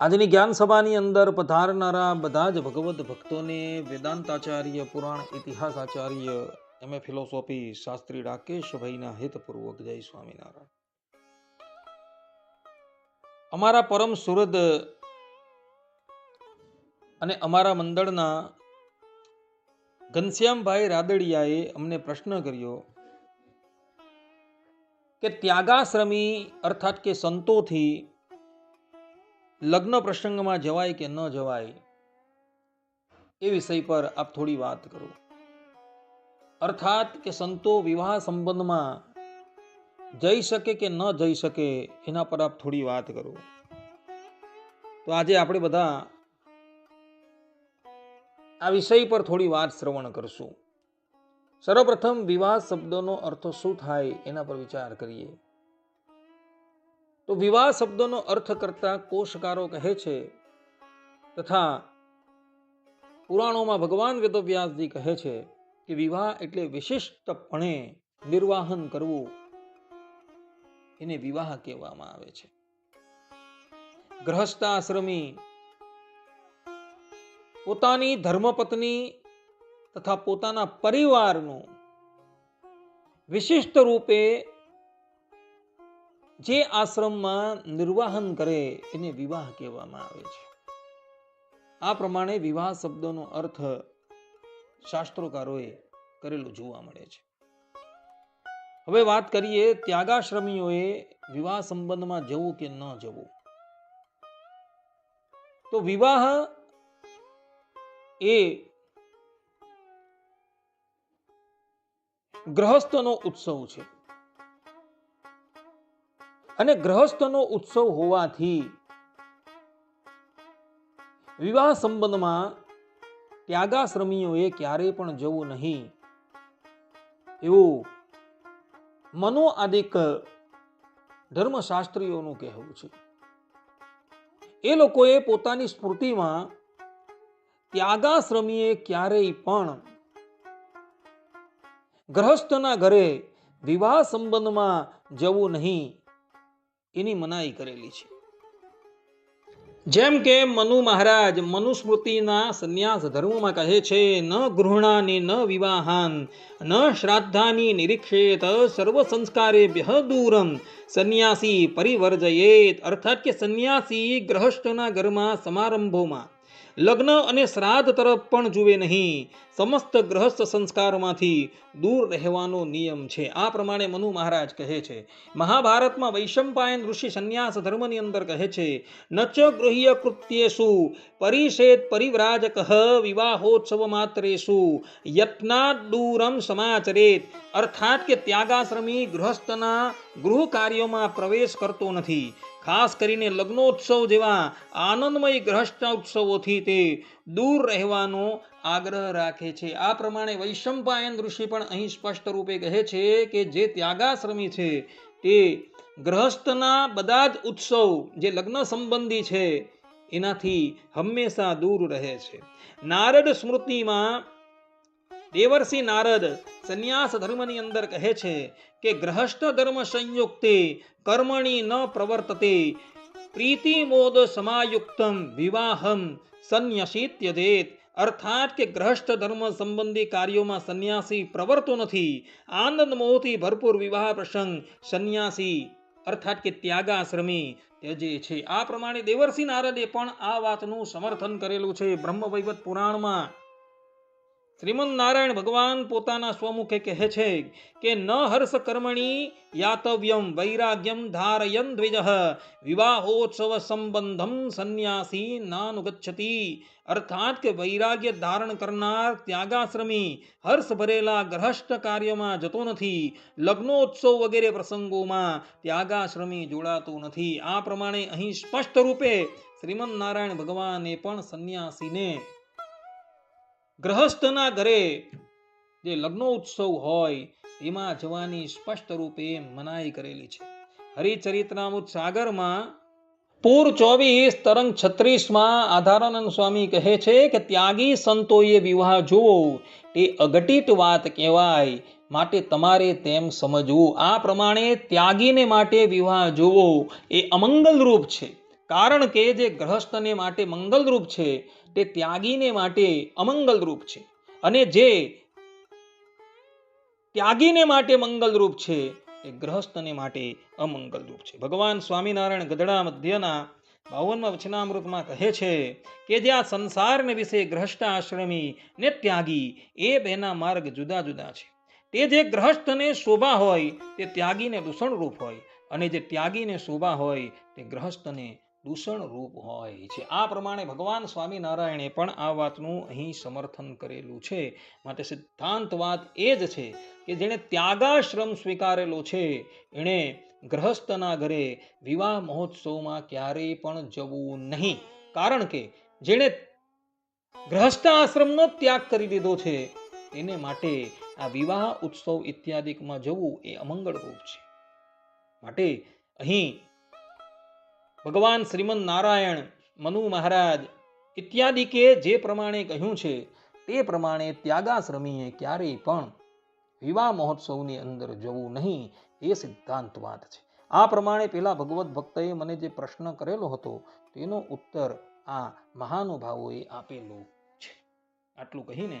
આજની જ્ઞાન સભાની અંદર પધારનારા બધા જ ભગવત ભક્તોને વેદાંતાચાર્ય, પુરાણ ઇતિહાસ આચાર્ય એમ એ ફિલોસોફી શાસ્ત્રી રાકેશભાઈના હિતપૂર્વક જય સ્વામિનારાયણ. અમારા પરમ સુરદ અને અમારા મંડળના ઘનશ્યામભાઈ રાદડિયાએ અમને પ્રશ્ન કર્યો કે ત્યાગાશ્રમી અર્થાત કે સંતોથી લગ્ન પ્રસંગમાં જવાય કે ન જવાય, એ વિષય પર આપ થોડી વાત કરો. અર્થાત કે સંતો વિવાહ સંબંધમાં જઈ શકે કે ન જઈ શકે, એના પર આપ થોડી વાત કરો. તો આજે આપણે બધા આ વિષય પર થોડી વાત શ્રવણ કરશું. સર્વપ્રથમ વિવાહ શબ્દનો અર્થ શું થાય એના પર વિચાર કરીએ. તો વિવાહ શબ્દનો અર્થ કરતા કોશકારો કહે છે તથા પુરાણોમાં ભગવાન વેદવ્યાસજી કહે છે કે વિવાહ એટલે વિશિષ્ટપણે નિર્વાહન કરવું. એને વિવાહ કહેવામાં આવે છે. ગ્રહસ્થાશ્રમી પોતાની ધર્મપત્ની તથા પોતાના પરિવારનું વિશિષ્ટ રૂપે જે આશ્રમમાં નિર્વાહન કરે એને વિવાહ કહેવામાં આવે છે. આ પ્રમાણે વિવાહ શબ્દનો અર્થ શાસ્ત્રોકારોએ કરેલું જોવા મળે છે. હવે વાત કરીએ ત્યાગાશ્રમીઓએ વિવાહ સંબંધમાં જવું કે ન જવું? તો વિવાહ એ ગ્રહસ્થનો ઉત્સવ છે. અને ગ્રહસ્થનો ઉત્સવ હોવાથી વિવાહ સંબંધમાં ત્યાગાશ્રમીઓએ ક્યારેય પણ જવું નહીં. એવું મનો આદિક ધર્મશાસ્ત્રીઓનું કહેવું છે. એ લોકોએ પોતાની સ્મૃતિમાં ત્યાગાશ્રમીએ ક્યારેય પણ ગ્રહસ્થના ઘરે વિવાહ સંબંધમાં જવું નહીં. એની મનાઈ કરેલી છે. જેમ કે મનુ મહારાજ મનુસ્મૃતિના સંન્યાસ ધર્મમાં કહે છે, ન ગૃહણાની ન વિવાહાન, ન શ્રાદ્ધાની નિરીક્ષેત સર્વ સંસ્કારેભ્ય દૂરમ સંન્યાસી પરિવર્જયેત. અર્થાત કે સંન્યાસી ગ્રહસ્થના ઘરમાં સમારંભોમાં લગ્ન અને શ્રાદ્ધ તરફ પણ જુએ નહીં. સમસ્ત ગ્રહસ્થ સંસ્કારમાંથી દૂર રહેવાનો નિયમ છે. આ પ્રમાણે મનુ મહારાજ કહે છે. મહાભારતમાં વૈશંપાયન ઋષિ સંન્યાસ ધર્મની અંદર કહે છે નચ ગૃહ્ય કૃત્યેશુ, પરિષેદ પરિવ્રાજક વિવાહોત્સવ માત્રેશુ યત્નાદ દૂરમ સમાચરેત. અર્થાત કે ત્યાગાશ્રમી ગૃહસ્થના ગૃહ કાર્યોમાં પ્રવેશ કરતો નથી. ખાસ કરીને લગ્નોત્સવ જેવા આનંદમય ગ્રહસ્થ ઉત્સવોથી તે દૂર રહેવાનો આગ્રહ રાખે છે. આ પ્રમાણે વૈશંપાયન ઋષિ પણ અહીં સ્પષ્ટ રૂપે કહે છે કે જે ત્યાગાશ્રમી છે તે ગ્રહસ્થના બધા જ ઉત્સવ જે લગ્ન સંબંધી છે, એનાથી હંમેશા દૂર રહે છે. નારદ સ્મૃતિમાં દેવર્ષિ નારદ સંન્યાસ ધર્મની અંદર કહે છે કે ગ્રહસ્થ ધર્મ સંયુક્તે કર્મણી ન પ્રવર્તતે પ્રીતિમોદ સમાયુક્તમ વિવાહમ સંન્યસિત્યદેત અર્થાત કે ગ્રહસ્થ ધર્મ સંબંધી કાર્યોમાં સંન્યાસી પ્રવર્તો નથી. આનંદ મોહથી ભરપૂર વિવાહ પ્રસંગ સંન્યાસી, અર્થાત કે ત્યાગાશ્રમી, ત્યજે છે. આ પ્રમાણે દેવર્ષિ નારદે પણ આ વાતનું સમર્થન કરેલું છે. બ્રહ્મવૈવત પુરાણમાં શ્રીમદ નારાયણ ભગવાન પોતાના સ્વમુખે કહે છે કે ન હર્ષ કર્મણી યાતવ્યમ વૈરાગ્યમ ધારયન દ્વિજ વિવાહોત્સવ સંબંધમ સંન્યાસી નાનુગચ્છતિ। અર્થાત કે વૈરાગ્ય ધારણ કરનાર ત્યાગાશ્રમી હર્ષ ભરેલા ગ્રહસ્થ કાર્યમાં જતો નથી, લગ્નોત્સવ વગેરે પ્રસંગોમાં ત્યાગાશ્રમી જોડાતો નથી। આ પ્રમાણે અહીં સ્પષ્ટ રૂપે શ્રીમદ નારાયણ ભગવાને પણ સંન્યાસીને ગ્રહસ્થના ઘરે જે લગ્નોત્સવ હોય, એમાં જવાની સ્પષ્ટ રૂપે મનાઈ કરેલી છે. હરિચરિત્રામૃત સાગરમાં પૂર ચોવીસ તરંગ છત્રીસમાં આધારાનંદ સ્વામી કહે છે કે, ત્યાગી સંતોએ વિવાહ જોવો એ અઘટિત વાત કહેવાય, માટે તમારે તેમ સમજવું. આ પ્રમાણે ત્યાગીને માટે વિવાહ જોવો એ અમંગલરૂપ છે. કારણ કે જે ગ્રહસ્થને માટે મંગલરૂપ છે તે ત્યાગીને માટે અમંગલરૂપ છે. અને જે ત્યાગીને માટે મંગલરૂપ છે, એ ગ્રહસ્થને માટે અમંગલરૂપ છે. ભગવાન સ્વામિનારાયણ ગધડા મધ્યના બાવનમાં વચનામૃતમાં કહે છે કે જે આ સંસારને વિશે ગ્રહસ્થ આશ્રમી ને ત્યાગી, એ બેના માર્ગ જુદા જુદા છે. તે જે ગ્રહસ્થને શોભા હોય, તે ત્યાગીને દૂષણરૂપ હોય. અને જે ત્યાગીને શોભા હોય, તે ગ્રહસ્થને દૂષણરૂપ હોય છે. આ પ્રમાણે ભગવાન સ્વામિનારાયણે પણ આ વાતનું અહીં સમર્થન કરેલું છે. માટે સિદ્ધાંત વાત એ જ છે કે જેણે ત્યાગાશ્રમ સ્વીકારેલો છે. એણે ગ્રહસ્થના ઘરે વિવાહ મહોત્સવમાં ક્યારેય પણ જવું નહીં. કારણ કે જેણે ગ્રહસ્થ આશ્રમનો ત્યાગ કરી દીધો છે, એને માટે આ વિવાહ ઉત્સવ ઇત્યાદિકમાં જવું એ અમંગળરૂપ છે. માટે અહીં ભગવાન શ્રીમદ નારાયણ, મનુ મહારાજ ઇત્યાદિકે જે પ્રમાણે કહ્યું છે, તે પ્રમાણે ત્યાગાશ્રમીએ ક્યારેય પણ વિવાહ મહોત્સવની અંદર જવું નહીં એ સિદ્ધાંત વાત છે. આ પ્રમાણે પેલા ભગવત ભક્તએ મને જે પ્રશ્ન કરેલો હતો, તેનો ઉત્તર આ મહાનુભાવોએ આપેલો છે. આટલું કહીને